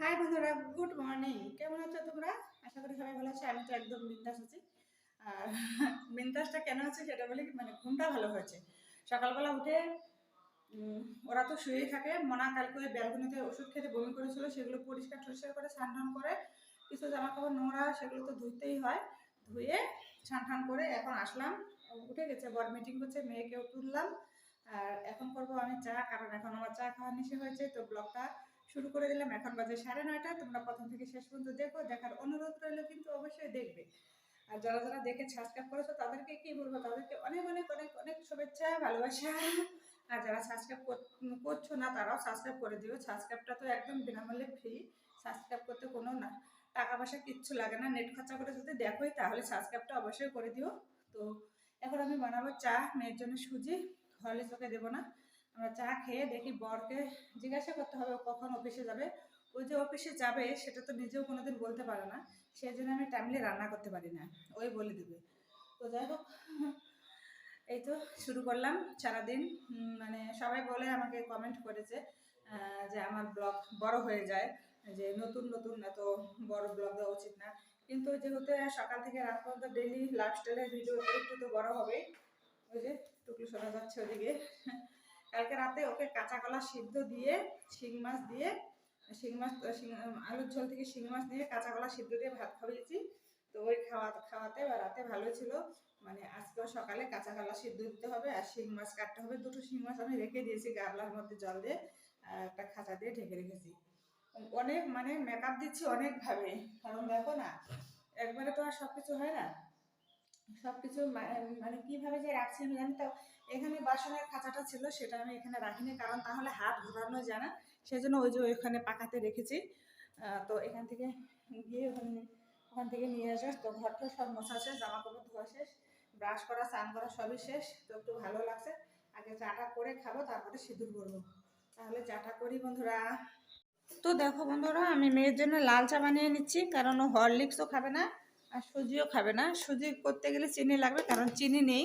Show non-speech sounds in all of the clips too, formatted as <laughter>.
High বন্ধুরা good morning কেমন আছো তোমরা? আশা করি সবাই ভালো আছো, আমি তো একদম বিন্দাস আছি। আর <laughs> বিন্দাসটা কেন আছে সেটা বলে মানে ঘুমটা ভালো হয়েছে। সকালবেলা উঠে ওরা তো শুয়েই থাকে। মনা কালকে ওই ব্যালকনিতে ওষুধ খেতে বমি করেছিল, সেগুলো পরিষ্কার টরিষ্কার করে স্নান করে, কিছু জামা কাপড় নোংরা, সেগুলো তো ধুতেই হয়। ধুয়ে স্নান করে এখন আসলাম। উঠে গেছে বড় মিটিং করছে, মেয়েকেও তুললাম। আর এখন করব আমি চা, কারণ এখন আমার চা খাওয়ার নিষে হয়েছে, তো ব্লগটা শুরু করে দিলাম। এখন বাজে সাড়ে নয়টা। তোমরা প্রথম থেকে শেষ পর্যন্ত দেখো। দেখার অনুরোধ রইল কিন্তু অবশ্যই দেখবে। আর যারা যারা দেখে সাবস্ক্রাইব করেছ, তাদেরকে কি বলব? তাদেরকে অনেক অনেক অনেক অনেক শুভেচ্ছা, ভালোবাসা। আর যারা সাবস্ক্রাইব করছ না, তারাও সাবস্ক্রাইব করে দিও। সাবস্ক্রাইবটা তো একদম বিনামূল্যে ফ্রি সাবস্ক্রাইব করতে কোনো না, টাকা পয়সা কিচ্ছু লাগে না। নেট খরচা করে যদি দেখোই, তাহলে সাবস্ক্রাইবটা অবশ্যই করে দিও। তো এখন আমি বানাবো চা। মেয়ের জন্য সুজি। হলে ওকে দেবো না। আমরা চা খেয়ে দেখি বরকে জিজ্ঞাসা করতে হবে কখন অফিসে যাবে। ওই যে অফিসে যাবে সেটা তো নিজেও কোনোদিন বলতে পারে না। সেই জন্য আমি টাইমলি রান্না করতে পারি না। ওই বলে দিবে। তো যাই হোক, এই তো শুরু করলাম সারাদিন। মানে সবাই বলে আমাকে কমেন্ট করেছে যে আমার ব্লগ বড় হয়ে যায়, যে নতুন নতুন এত বড় ব্লগ দেওয়া উচিত না। কিন্তু যেহেতু সকাল থেকে রাত পর্যন্ত ডেলি লাইফস্টাইলের ভিডিও একটু তো বড় হবেই। ওই যে টুকু শোনা যাচ্ছে ওদিকে। কালকে রাতে ওকে কাঁচা কলা সিদ্ধ দিয়ে, শিং মাছ দিয়ে, শিং মাছ আলুর ঝোল থেকে শিং মাছ দিয়ে কাঁচা কলা সিদ্ধ দিয়ে ভাত খাওয়িয়েছি তো ওই খাওয়া, খাওয়াতে বা রাতে ভালো ছিল। মানে আজকেও সকালে কাঁচা কলা সিদ্ধ দিতে হবে আর শিং মাছ কাটতে হবে। দুটো শিং মাছ আমি রেখে দিয়েছি গাবলার মধ্যে জল দিয়ে একটা খাঁচা দিয়ে ঢেকে রেখেছি। অনেক মানে মেকআপ দিচ্ছি অনেকভাবে, কারণ দেখো না, একবারে তো আর সব কিছু হয় না। সব কিছু মানে কীভাবে যে রাখছি আমি জানি তো এখানে বাসনের খাঁচাটা ছিল, সেটা আমি এখানে রাখিনি কারণ তাহলে হাত ঘোরানো যায় না। সেই জন্য ওই যে ওইখানে পাকাতে রেখেছি। তো এখান থেকে গিয়ে ওখানে, ওখান থেকে নিয়ে আসে তো ঘরটা সব মশা শেষ জামা কাপড় ধোয়া শেষ, ব্রাশ করা, স্নান করা সবই শেষ। তো একটু ভালো লাগছে। আগে চাটা করে খাব, তারপরে সিঁদুর করব তাহলে চাটা করি বন্ধুরা। তো দেখো বন্ধুরা, আমি মেয়ের জন্য লাল চা বানিয়ে নিচ্ছি, কারণ ও হরলিক্সও খাবে না আর সুজিও খাবে না। সুজি করতে গেলে চিনি লাগবে, কারণ চিনি নেই।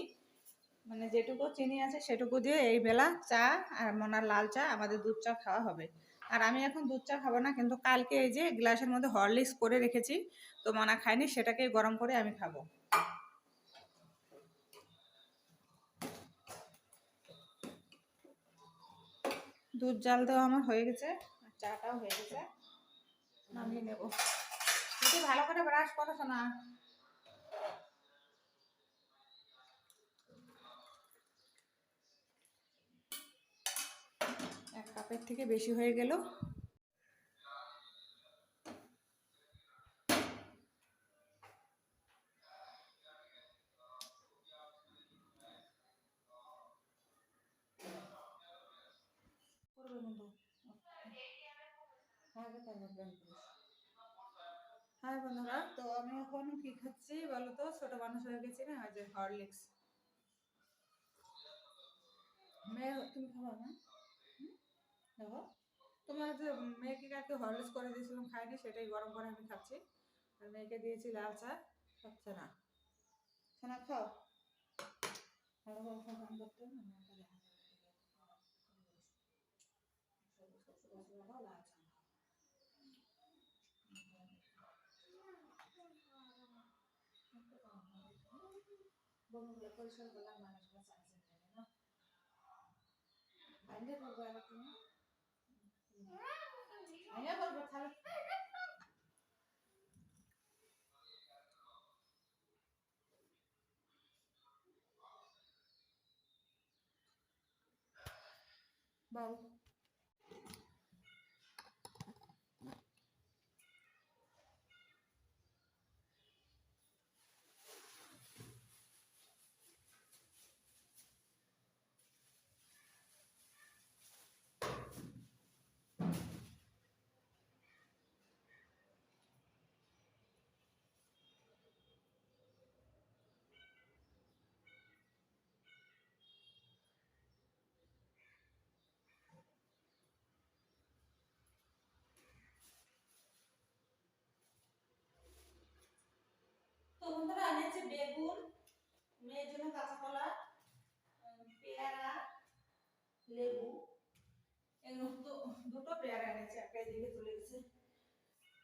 মানে যেটুকু চিনি আছে সেটুকু দিয়ে এই বেলা চা আর মনার লাল চা, আমাদের দুধ চা খাওয়া হবে। আর আমি এখন দুধ চা খাব না, কিন্তু কালকে এই যে গ্লাসের মধ্যে হরলিক্স করে রেখেছি, তো মনা খায়নি সেটাকে গরম করে আমি খাব। দুধ জাল দেওয়া আমার হয়ে গেছে, আর চাটাও হয়ে গেছে। নামিয়ে নেব। যদি ভালো করে ব্রাশ করো না এক কাপের থেকে বেশি হয়ে গেল করিস। হ্যাঁ বন্ধুরা, তো আমি এখন কি খাচ্ছি বলো তো ছোট মানুষ হয়ে গেছি না যে হরলিক্স মেয়ে, তুমি খাব না? দেখো, তোমার যে মেয়েকে কালকে হরলিক্স করে দিয়েছিলাম খাইনি, সেটাই গরম করে আমি খাচ্ছি। আর মেয়েকে দিয়েছি লাল চা খাচ্ছে না ছানা খাও। বন্ধুগুলো পরিষ্কার করলাম, মানুষগুলো চাইছে না এবার তুমি বাইরে করব তাহলে বল তো বন্ধুরা এনেছে বেগুন, মেয়ের জন্য কাঁচা কলা পেয়ারা, লেবু। এগুলো তো দুটো পেয়ারা এনেছে, একটা এদিকে চলে গেছে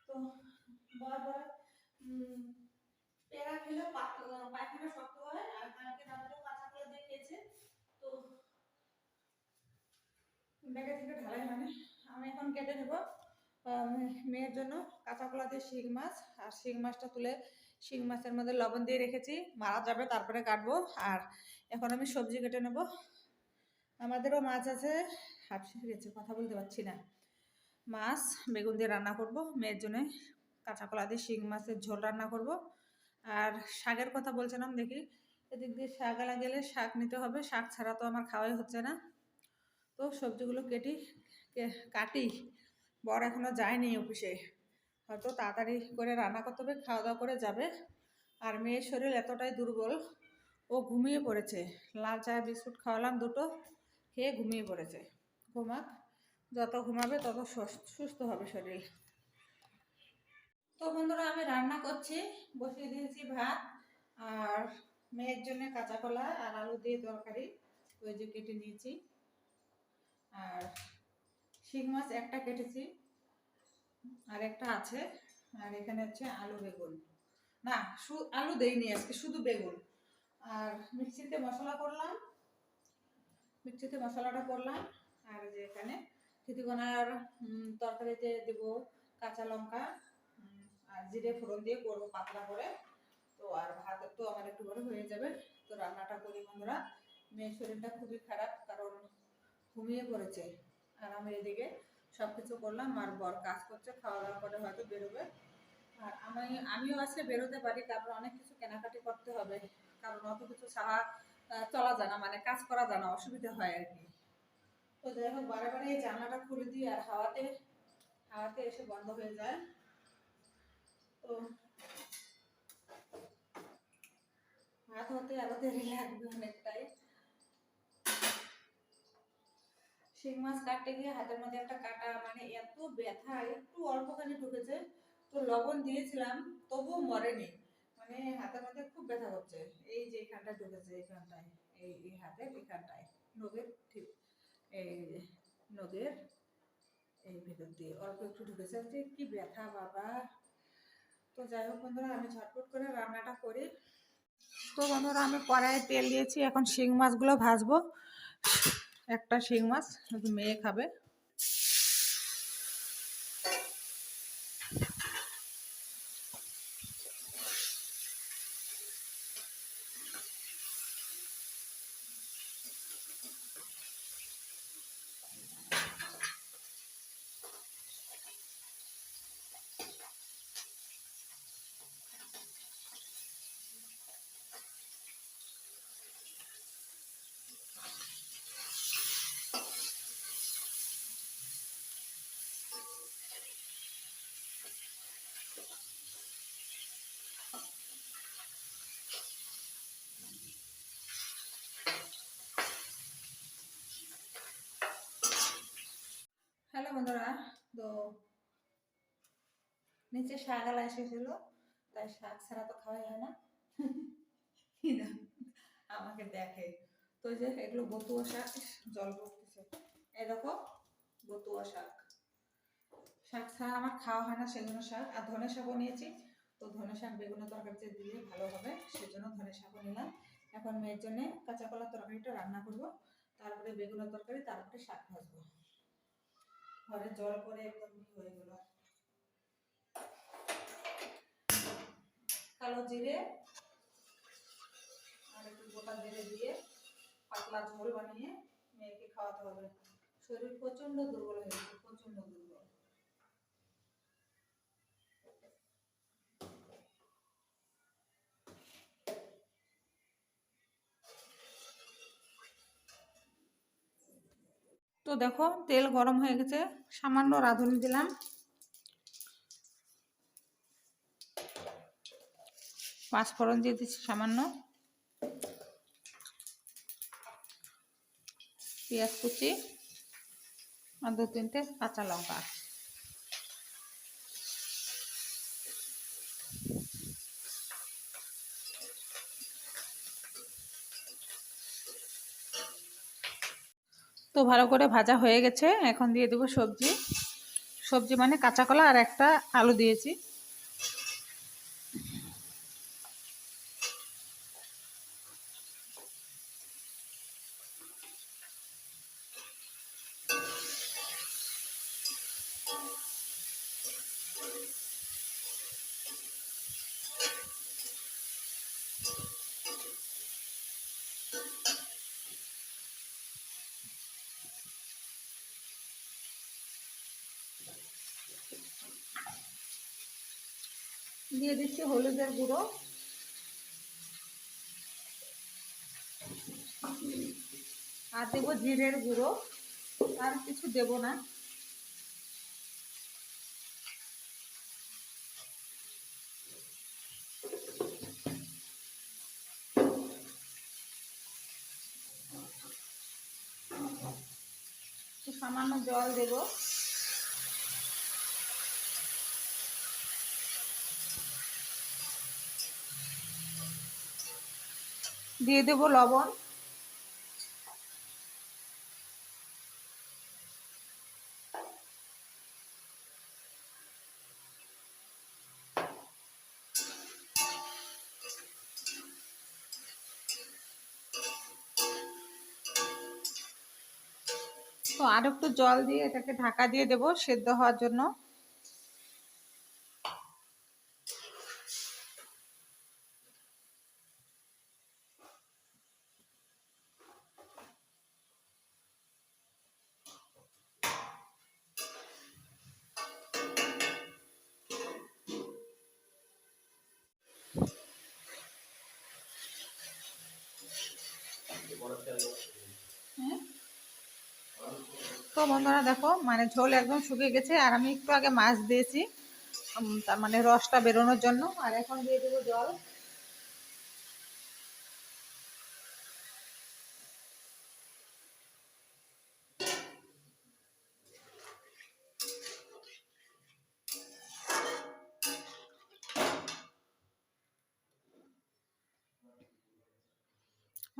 তো বারবার পেয়ারা খেলে পা- পায়খানা শক্ত হয়, আর কালকে রাত্রেও কাঁচা কলা দিয়ে খেয়েছে। তো ব্যাগে থেকে ঢালাই হয়নি। আমি এখন কেটে নেব মেয়ের জন্য কাঁচা কলা দিয়ে শিং মাছ, আর শিং মাছটা তুলে শিং মাছের মধ্যে লবণ দিয়ে রেখেছি, মারা যাবে, তারপরে কাটবো। আর এখন আমি সবজি কেটে নেব। আমাদেরও মাছ আছে। হাফসে গেছে কথা বলতে পারছি না। মাছ বেগুন দিয়ে রান্না করব, মেয়ের জন্য কাঁচা কলা দিয়ে শিং মাছের ঝোল রান্না করব। আর শাকের কথা বলছিলাম, দেখি এদিক দিয়ে শাক আলা গেলে শাক নিতে হবে, শাক ছাড়া তো আমার খাওয়াই হচ্ছে না। তো সবজিগুলো কেটি কাটি। বর এখনও যায়নি অফিসে। হয়তো তাড়াতাড়ি করে রান্না করতে হবে খাওয়া দাওয়া করে যাবে। আর মেয়ের শরীর এতটাই দুর্বল, ও ঘুমিয়ে পড়েছে। লাল চা বিস্কুট খাওয়ালাম দুটো, খেয়ে ঘুমিয়ে পড়েছে। ঘুমাক, যত ঘুমাবে তত সুস- সুস্থ হবে শরীর। তো বন্ধুরা, আমি রান্না করছি, বসিয়ে দিয়েছি ভাত আর মেয়ের জন্য কাঁচা কলা আর আলু দিয়ে তরকারি। ওই যে কেটে নিয়েছি। আর শিং মাছ একটা কেটেছি। আর একটা আছে, আর এখানে হচ্ছে আলু বেগুন। না আলু দেইনি আজকে, শুধু বেগুন। আর মিক্সিতে মশলা করলাম, মিক্সিতে মশলাটা করলাম, আর যে এখানে থিতিকোনার তরকারিতে দেবো কাঁচা লঙ্কা আর জিরে ফোড়ন দিয়ে করব পাতলা করে। তো আর ভাত তো আমার একটু বড় হয়ে যাবে, তো রান্নাটা করি বন্ধুরা। মেয়ের শরীরটা খুবই খারাপ, কারণ ঘুমিয়ে পড়েছে, আর আমি এদিকে সব কিছু করলাম আর বর কাজ করছে খাওয়া দাওয়া করে হয়তো বেরোবে। আর আমি, আমিও আজকে বেরোতে পারি কারণ অনেক কিছু কেনাকাটি করতে হবে, কারণ অত কিছু ছাড়া চলা যায় না মানে কাজ করা যায় না, অসুবিধা হয় আর কি। তো যাই হোক, বারে বারে এই জানলাটা খুলে দিই আর হাওয়াতে হাওয়াতে এসে বন্ধ হয়ে যায়। তো হাত হতে আরও দেরি লাগবে অনেকটাই। শিং মাছ কাটতে গিয়ে হাতের মধ্যে একটা কাটা মানে এত ব্যথা একটু অল্পখানি ঢুকেছে, তো লবণ দিয়েছিলাম, তবুও মরেনি। মানে হাতের মধ্যে খুব ব্যথা করছে এই যে এখানটা ঢুকেছে, এখানটায়, এই এই হাতের এখানটায়, নখের ঠিক, এই যে নখের এই ভেতর দিয়ে অল্প একটু ঢুকেছে। যে কি ব্যথা, বাবা। তো যাই হোক বন্ধুরা, আমি ঝটপট করে রান্নাটা করি। তো বন্ধুরা, আমি কড়াইয়ে তেল দিয়েছি, এখন শিং মাছগুলো ভাজবো। একটা শিং মাছ মেয়ে খাবে। হ্যালো বন্ধুরা, তো নিচে শাকালা এসেছিল, তাই শাক ছাড়া তো খাওয়াই হয় না। আমাকে দেখে। তো যে এগুলো বতুয়া শাক, জল পড়তেছে। দেখো বতুয়া শাক। শাক ছাড়া আমার খাওয়া হয় না সেজন্য শাক। আর ধনে শাকও নিয়েছি। তো ধনে শাক বেগুনের তরকারিতে দিলে ভালো হবে, সেজন্য ধনে শাকও নিলাম। এখন মেয়ের জন্য কাঁচা কলার তরকারিটা রান্না করব। তারপরে বেগুনের তরকারি, তারপরে শাক ভাজবো। ঘরে জল পরে একদম হয়ে গেল। কালো জিরে আর একটু গোটা জিরে দিয়ে পাতলা ঝোল বানিয়ে মেয়েকে খাওয়াতে হবে। শরীর প্রচণ্ড দুর্বল হয়ে গেছে প্রচণ্ড দুর্বল। তো দেখো তেল গরম হয়ে গেছে, সামান্য রাঁধুনি দিলাম। পাঁচ ফোড়ন দিয়ে দিচ্ছি সামান্য। পেঁয়াজ কুচি আর দু তিনটে কাঁচা লঙ্কা। ভালো করে ভাজা হয়ে গেছে। এখন দিয়ে দেবো সবজি। সবজি মানে কাঁচা কলা আর একটা আলু দিয়েছি। দিয়ে দিচ্ছি হলুদের গুঁড়ো। আর দেবো জিরের গুঁড়ো। আর কিছু দেব না। সামান্য জল দেবো। দিয়ে দেবো লবণ। তো আর একটু জল দিয়ে এটাকে ঢাকা দিয়ে দেবো সেদ্ধ হওয়ার জন্য। তো বন্ধুরা দেখো মানে ঝোল একদম শুকিয়ে গেছে, আর আমি একটু আগে মাছ দিয়েছি। তার মানে রসটা বেরোনোর জন্য। আর এখন দিয়ে দেবো জল।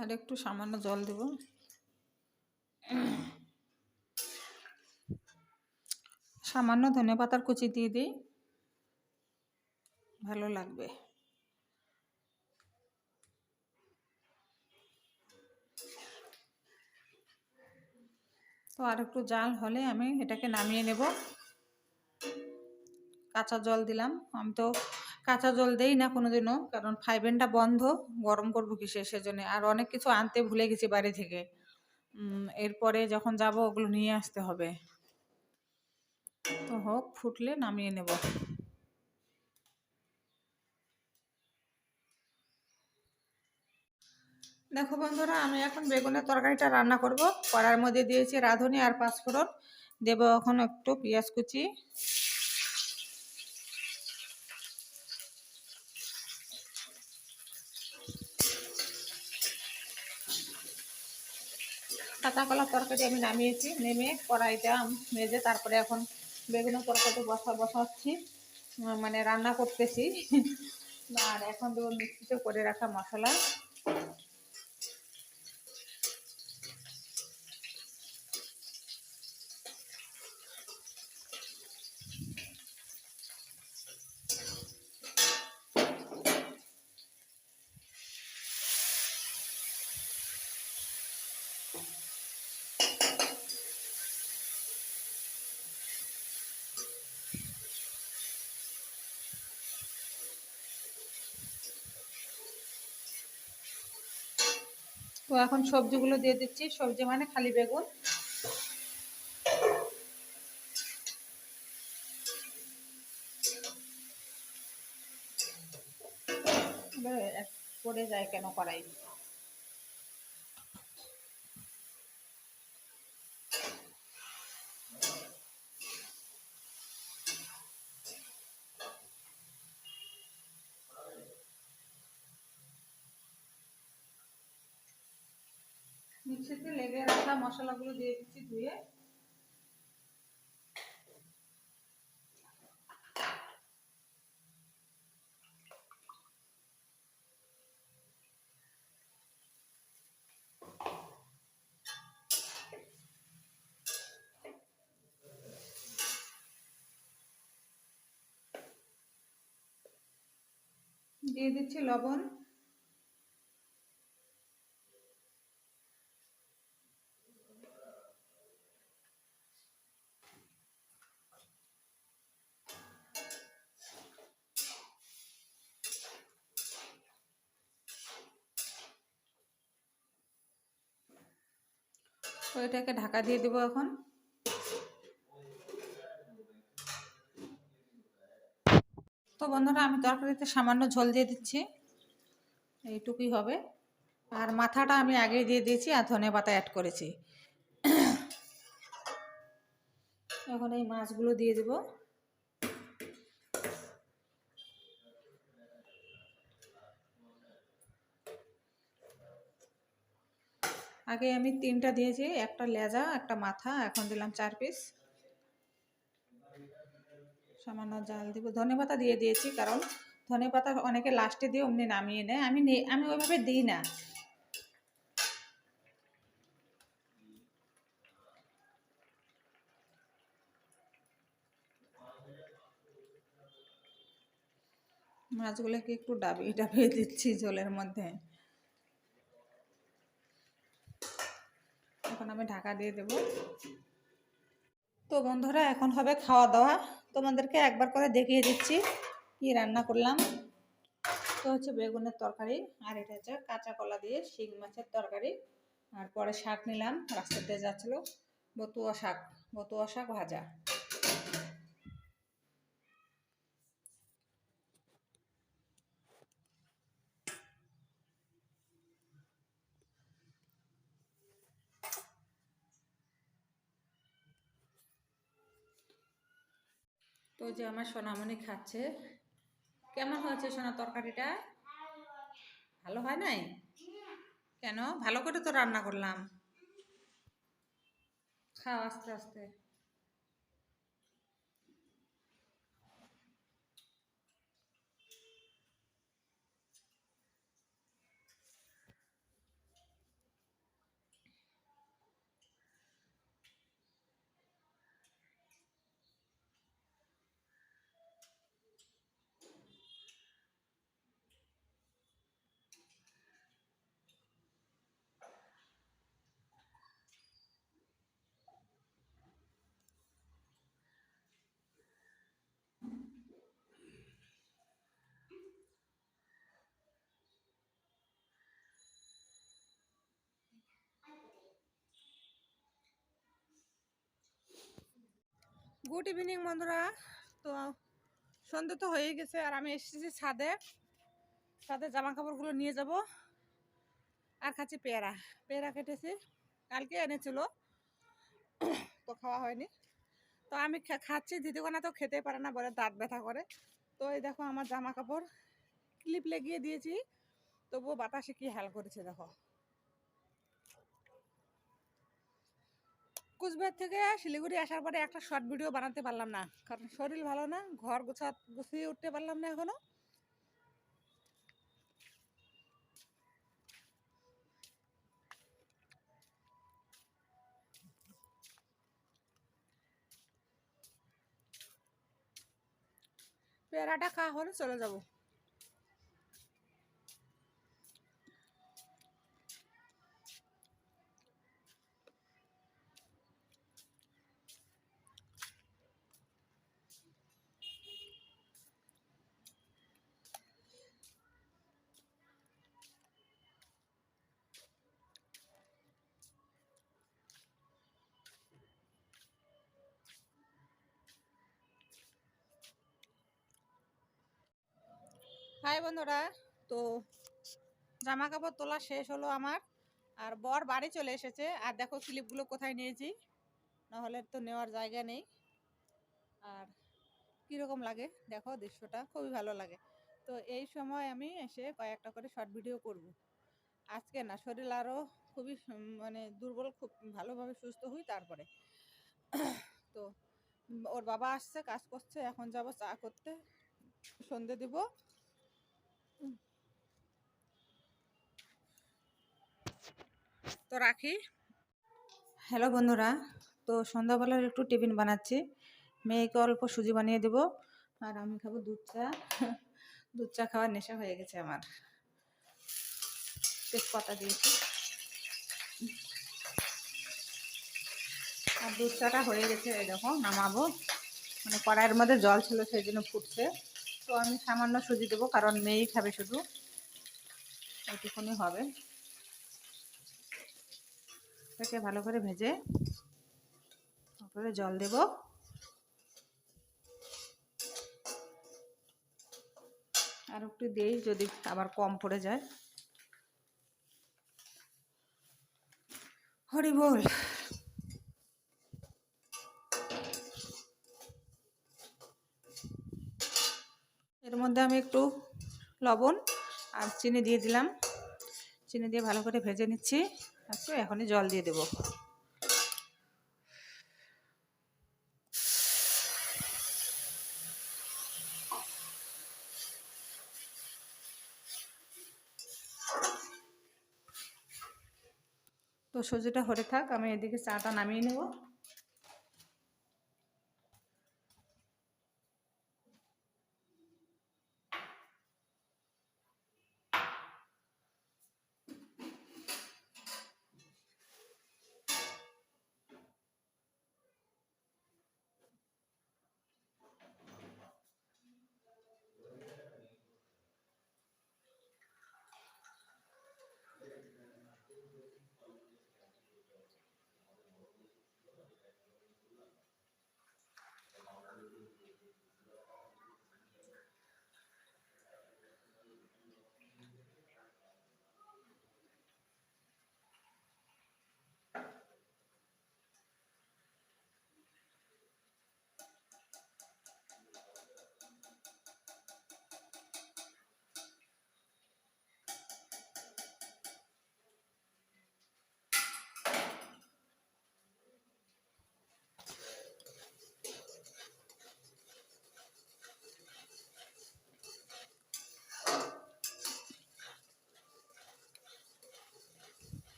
আর একটু সামান্য জল দেব। সামান্য ধনে পাতার কুচি দিয়ে দিই। ভালো লাগবে। তো আর একটু জাল হলে আমি এটাকে নামিয়ে নেব। কাঁচা জল দিলাম। আমি তো কাঁচা জল দেই না কোনোদিনও, কারণ ফাইভেনটা বন্ধ, গরম করব কিসে সেজন্য। আর অনেক কিছু আনতে ভুলে গেছি বাড়ি থেকে। এরপরে যখন যাব ওগুলো নিয়ে আসতে হবে। তো হোক, ফুটলে নামিয়ে নেব। দেখো বন্ধুরা, আমি এখন বেগুনের তরকারিটা রান্না করব। কড়ার মধ্যে দিয়েছি রাঁধুনি আর পাঁচফোড়ন। দেবো এখন একটু পেঁয়াজ কুচি। কাঁচা কলার তরকারি আমি নামিয়েছি, নেমে কড়াইটা মেজে তারপরে এখন বেগুনের তরকারিতে বসা বসাচ্ছি মানে রান্না করতেছি। আর এখন দেবো মিক্সিতে করে রাখা মশলা। তো এখন সবজিগুলো দিয়ে দিচ্ছি। সবজি মানে খালি বেগুন। পড়ে যায় কেন কড়াই মিক্সিতে লেগে রাখা মশলাগুলো দিয়ে দিচ্ছি ধুয়ে। দিয়ে দিচ্ছি লবণ। তো এটাকে ঢাকা দিয়ে দেবো এখন। তো বন্ধুরা, আমি তরকারিতে সামান্য ঝোল দিয়ে দিচ্ছি। এইটুকুই হবে। আর মাথাটা আমি আগে দিয়ে দিয়েছি আর ধনে পাতা অ্যাড করেছি। এখন এই মাছগুলো দিয়ে দেবো। আগে আমি তিনটা দিয়েছি, একটা লেজা, একটা মাথা, এখন দিলাম চার পিস সামান্য জাল দিব। ধনে পাতা দিয়ে দিয়েছি, কারণ ধনে পাতা অনেকে লাস্টে দিয়ে অমনি নামিয়ে নেয়। আমি আমি ওইভাবে দিই না। মাছগুলোকে একটু ডাবিয়ে ডাবিয়ে দিচ্ছি জলের মধ্যে এখন আমি ঢাকা দিয়ে দেব। তো বন্ধুরা, এখন হবে খাওয়া দাওয়া। তোমাদেরকে একবার করে দেখিয়ে দিচ্ছি কি রান্না করলাম। তো হচ্ছে বেগুনের তরকারি, আর এটা হচ্ছে কাঁচা কলা দিয়ে শিং মাছের তরকারি। আর পরে শাক নিলাম রাস্তাতে যাচ্ছিল। বতুয়া শাক বতুয়া শাক ভাজা। যে আমার সোনামণি খাচ্ছে। কেমন হয়েছে সোনা তরকারিটা? ভালো হয় নাই? কেন? ভালো করে তো রান্না করলাম। খাও আস্তে আস্তে। গুড ইভিনিং, বন্ধুরা। তো সন্ধে তো হয়ে গেছে, আর আমি এসেছি ছাদে। ছাদে জামা কাপড়গুলো নিয়ে যাব। আর খাচ্ছি পেয়ারা। পেয়ারা কেটেছি। কালকে এনেছিল, তো খাওয়া হয়নি। তো আমি খাচ্ছি দিদিকোনা তো খেতে পারে না, বলে দাঁত ব্যথা করে। তো এই দেখো আমার জামা কাপড় ক্লিপ লাগিয়ে দিয়েছি। তবুও বাতাসে কি হাল করেছে, দেখো। কুচবিহার থেকে শিলিগুড়ি আসার পরে একটা শর্ট ভিডিও বানাতে পারলাম না। কারণ শরীর ভালো না, ঘর গোছা, গুছিয়ে উঠতে পারলাম না এখনও। পেয়ারাটা খাওয়া হলে চলে যাব। হাই বন্ধুরা। তো জামা কাপড় তোলা শেষ হলো আমার। আর বর বাড়ি চলে এসেছে। আর দেখো ক্লিপগুলো কোথায় নিয়েছি। নাহলে তো নেওয়ার জায়গা নেই। আর কীরকম লাগে? দেখো দৃশ্যটা খুবই ভালো লাগে। তো এই সময় আমি এসে কয়েকটা করে শর্ট ভিডিও করব। আজকে না, শরীর আরও খুবই মানে দুর্বল, খুব ভালোভাবে সুস্থ হই তারপরে। <clears throat> তো ওর বাবা আসছে, কাজ করছে, এখন যাব চা করতে। সন্ধে দিব। তো রাখি। হ্যালো বন্ধুরা, তো সন্ধ্যাবেলার একটু টিফিন বানাচ্ছি। মেয়েকে অল্প সুজি বানিয়ে দেব, আর আমি খাব দুধ চা। দুধ চা খাওয়ার নেশা হয়ে গেছে আমার। তেজপাতা দিয়েছি। আর দুধ চাটা হয়ে গেছে দেখো, নামাবো। মানে কড়াইয়ের মধ্যে জল ছিল, সেই জন্য ফুটছে। তো আমি সামান্য সুজি দেবো, কারণ মেয়েই খাবে শুধু। ওইটুকুনি হবে। এটাকে ভালো করে ভেজে তারপরে জল দেব। আর একটু দেই যদি আবার কম পড়ে যায়। হরি বল মধ্যে আমি একটু লবণ আর চিনি দিয়ে দিলাম। চিনি দিয়ে ভালো করে ভেজে নিচ্ছি। আচ্ছা এখনই জল দিয়ে দেবো। তো সুজিটা হতে থাক, আমি এদিকে চাটা নামিয়ে নেব।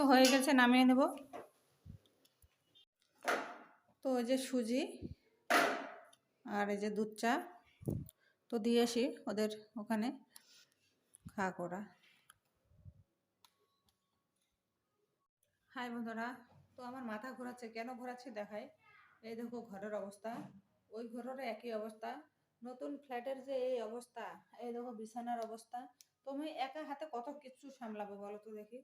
তো হয়ে গেছে, নামিয়ে নেব। তো ওই যে সুজি আর এই যে দুধ চা, তো দিয়ে আসি ওদের ওখানে খা করা। হাই বন্ধুরা, তো আমার মাথা ঘোরাচ্ছে, কেন ঘোরাচ্ছে দেখাই। এই দেখো ঘরের অবস্থা, ওই ঘরের একই অবস্থা, নতুন ফ্ল্যাটের যে এই অবস্থা, এই দেখো বিছানার অবস্থা, তুমি একা হাতে কত কিছু সামলাবো বলো তো দেখি।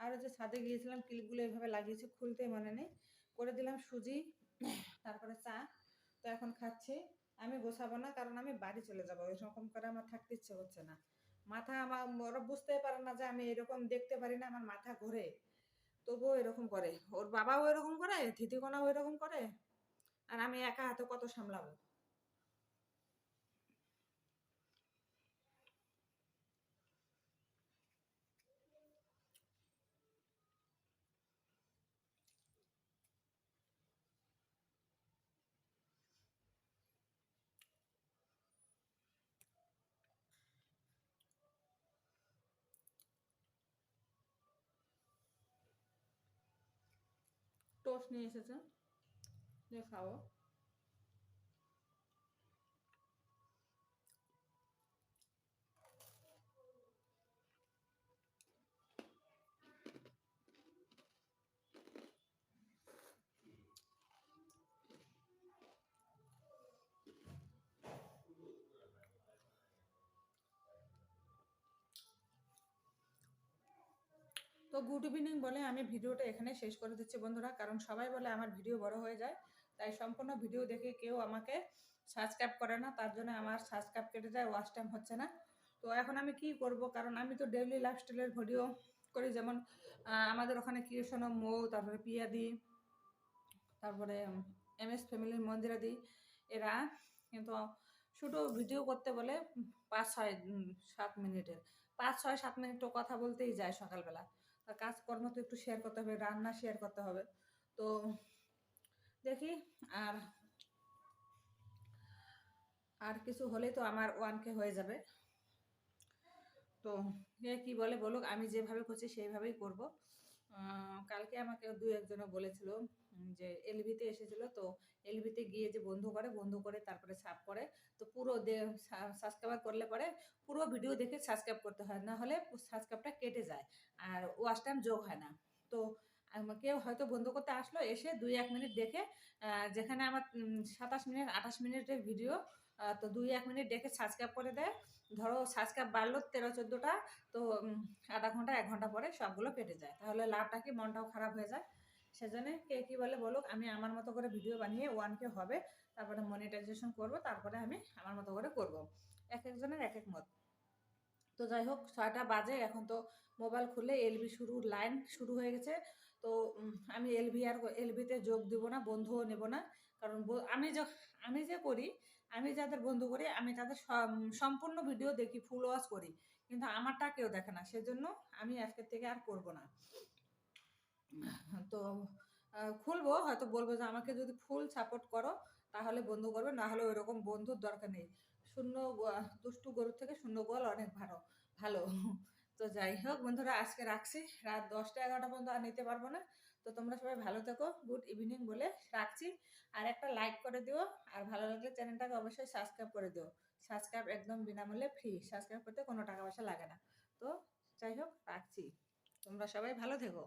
আর যে ছাদে গিয়েছিলাম, ক্লিপগুলো এইভাবে লাগিয়েছি, খুলতে মনে নেই। করে দিলাম সুজি, তারপরে চা। তো এখন খাচ্ছি। আমি গোছাবো না, কারণ আমি বাড়ি চলে যাব। এরকম করে আমার থাকতে ইচ্ছে হচ্ছে না। মাথা আমার, ওরা বুঝতেই পারে না যে আমি এরকম দেখতে পারি না, আমার মাথা ঘোরে। তবুও এরকম করে। ওর বাবাও এরকম করে থিতিকোনাও এরকম করে। আর আমি একা হাতে কত সামলাবো? টোস্ট নিয়ে এসেছে দিয়ে খাব গুড ইভিনিং বলে আমি ভিডিওটা এখানে শেষ করে দিচ্ছি বন্ধুরা, কারণ সবাই বলে আমার ভিডিও বড় হয়ে যায়, তাই সম্পূর্ণ ভিডিও দেখে কেউ আমাকে সাবস্ক্রাইব করে না, তার জন্য আমার সাবস্ক্রাইব কেটে যায় ওয়াচ টাইম হচ্ছে না। তো এখন আমি কি করব, কারণ আমি তো ডেইলি লাইফস্টাইলের ভিডিও করি, যেমন আমাদের ওখানে কৃষ্ণ মৌ তারপরে পিয়াদি তারপরে এম এস ফ্যামিলির মন্দিরাদি এরা কিন্তু শুধু ভিডিও করতে বলে পাঁচ ছয় সাত মিনিটের, পাঁচ ছয়, সাত মিনিট তো কথা বলতেই যায় সকালবেলা। কাজকর্ম তো একটু শেয়ার করতে হবে, রান্না শেয়ার করতে হবে। তো দেখি, আর আর কিছু হলে তো আমার ওয়ানকে হয়ে যাবে। তো কি বলে বলুক, আমি যেভাবে করছি সেইভাবেই করব। কালকে আমাকে দু একজনে বলেছিল যে এলভিতে এসেছিল, তো এলভিতে গিয়ে যে বন্ধ করে বন্ধ করে তারপরে সাব করে, তো পুরো সাবস্ক্রাইব করলে পরে পুরো ভিডিও দেখে সাবস্ক্রাইব করতে হয়, না হলে সাবস্ক্রাইবটা কেটে যায়, আর ওয়াচ টাইম যোগ হয় না। তো আম- কেউ হয়তো বন্ধ করতে আসলো, এসে দুই এক মিনিট দেখে যেখানে আমার সাতাশ মিনিট আঠাশ মিনিটের ভিডিও তো দুই এক মিনিট দেখে সাবস্ক্রাইব করে দেয়। ধরো সাবস্ক্রাইব বাড়লো তেরো চোদ্দোটা, তো আধা ঘণ্টা, এক ঘণ্টা পরে সবগুলো কেটে যায়। তাহলে লাভটা কি, মনটাও খারাপ হয়ে যায়? সেজন্য কে কী বলে বলুক, আমি আমার মতো করে ভিডিও বানিয়ে ওয়ান কে হবে, তারপরে মনিটাইজেশন করব, তারপরে আমি আমার মতো করে করব। এক একজনের এক এক মত। তো যাই হোক, ছয়টা বাজে, এখন তো মোবাইল খুললে এলবি শুরু লাইন শুরু হয়ে গেছে। তো আমি এলবি আর এলবিতে যোগ দিব না, বন্ধুও নেব না। কারণ আমি যে আমি যে করি, আমি যাদের বন্ধু করি, আমি তাদের সম্পূর্ণ ভিডিও দেখি ফুল ওয়াচ করি। কিন্তু আমারটা কেউ দেখে না, সেজন্য আমি আজকের থেকে আর করব না। তো খুলবো, হয়তো বলব যে আমাকে যদি ফুল সাপোর্ট করো, তাহলে বন্ধু করবে, না হলে ওইরকম বন্ধুর দরকার নেই। শূন্য দুষ্টু গরুর থেকে শূন্য গোয়াল অনেক ভালো ভালো। তো যাই হোক, বন্ধুরা, আজকে রাখছি। রাত দশটা এগারোটা পর্যন্ত আর নিতে পারব না। তো তোমরা সবাই ভালো থেকো, গুড ইভিনিং বলে রাখছি। আর একটা লাইক করে দিও, আর ভালো লাগলে চ্যানেলটাকে অবশ্যই সাবস্ক্রাইব করে দিও। সাবস্ক্রাইব একদম বিনামূল্যে ফ্রি, সাবস্ক্রাইব করতে কোনো টাকা পয়সা লাগে না। তো যাই হোক, রাখছি। তোমরা সবাই ভালো থেকো।